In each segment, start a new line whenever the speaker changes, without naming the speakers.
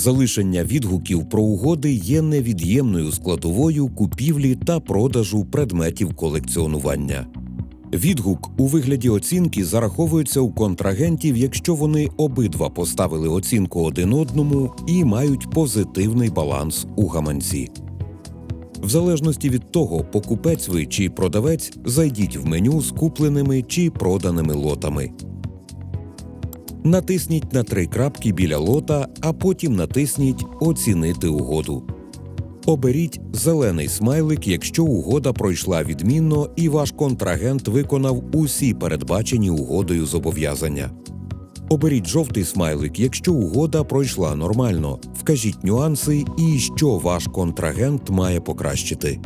Залишення відгуків про угоди є невід'ємною складовою купівлі та продажу предметів колекціонування. Відгук у вигляді оцінки зараховується у контрагентів, якщо вони обидва поставили оцінку один одному і мають позитивний баланс у гаманці. В залежності від того, покупець ви чи продавець, зайдіть в меню з купленими чи проданими лотами. Натисніть на три крапки біля лота, а потім натисніть Оцінити угоду. Оберіть зелений смайлик, якщо угода пройшла відмінно і ваш контрагент виконав усі передбачені угодою зобов'язання. Оберіть жовтий смайлик, якщо угода пройшла нормально. Вкажіть нюанси і що ваш контрагент має покращити.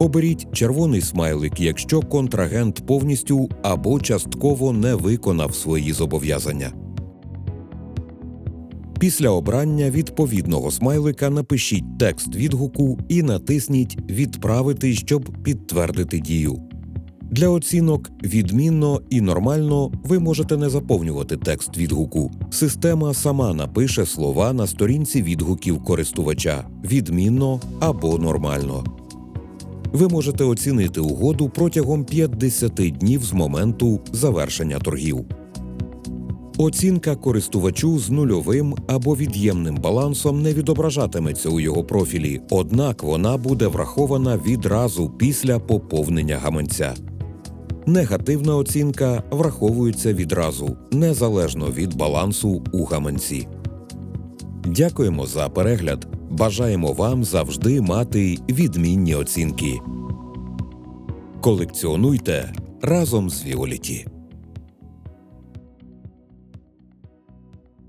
Оберіть червоний смайлик, якщо контрагент повністю або частково не виконав свої зобов'язання. Після обрання відповідного смайлика напишіть текст відгуку і натисніть Відправити, щоб підтвердити дію. Для оцінок відмінно і нормально ви можете не заповнювати текст відгуку. Система сама напише слова на сторінці відгуків користувача відмінно або нормально. Ви можете оцінити угоду протягом 50 днів з моменту завершення торгів. Оцінка користувачу з нульовим або від'ємним балансом не відображатиметься у його профілі, однак вона буде врахована відразу після поповнення гаманця. Негативна оцінка враховується відразу, незалежно від балансу у гаманці. Дякуємо за перегляд. Бажаємо вам завжди мати відмінні оцінки. Колекціонуйте разом з Віоліті.